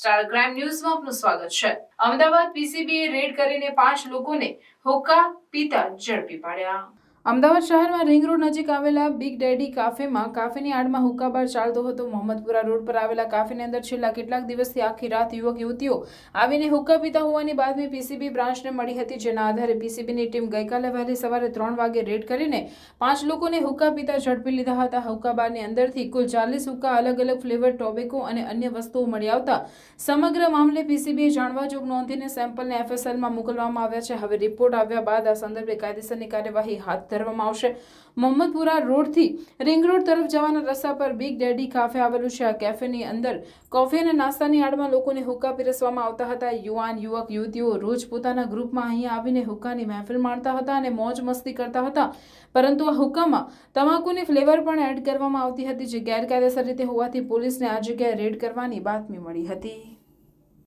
Star crime ન્યૂઝમાં આપનું સ્વાગત છે. અમદાવાદ પીસીબીએ રેડ કરીને પાંચ લોકોને હોકા પીતા ઝડપી પાડ્યા. અમદાવાદ શહેરમાં રિંગ રોડ નજીક આવેલા બિગ ડેડી કાફેમાં કાફેની આડમાં હુક્કાબાર ચાલતો હતો મોહમ્મદપુરા રોડ પર આવેલા કાફેની અંદર છેલ્લા કેટલાક દિવસથી આખી રાત યુવક યુવતીઓ આવીને હુક્કા પીતા હોવાની બાતમી પીસીબી બ્રાન્ચને મળી હતી, જેના આધારે પીસીબીની ટીમ ગઈકાલે વહેલી સવારે ત્રણ વાગે રેડ કરીને પાંચ લોકોને હુક્કા પીતા ઝડપી લીધા હતા. હુક્કાબારની અંદરથી કુલ ચાલીસ હુક્કા અલગ અલગ ફ્લેવર ટોબેકો અને અન્ય વસ્તુઓ મળી આવતા સમગ્ર મામલે પીસીબીએ જાણવા જોગ નોંધીને સેમ્પલને એફએસએલમાં મોકલવામાં આવ્યા છે. હવે રિપોર્ટ આવ્યા બાદ આ સંદર્ભે કાયદેસરની કાર્યવાહી હાથ ધરવામાં આવશે. મોહમ્મદપુરા રોડથી રિંગ રોડ તરફ જવાના રસ્તા પર બિગ ડેડી કાફે આવેલું છે. આ કેફેની અંદર કોફી અને નાસ્તાની આડમાં લોકોને હુક્કા પીરસવામાં આવતા હતા. યુવાન, યુવક, યુવતીઓ રોજ પોતાના ગ્રુપમાં અહીંયા આવીને હુક્કાની મહેફિલ માણતા હતા અને મોજ મસ્તી કરતા હતા. પરંતુ આ હુક્કામાં તમાકુની ફ્લેવર પણ એડ કરવામાં આવતી હતી જે ગેરકાયદેસર રીતે હોવાથી પોલીસને આ જગ્યાએ રેડ કરવાની બાતમી મળી હતી.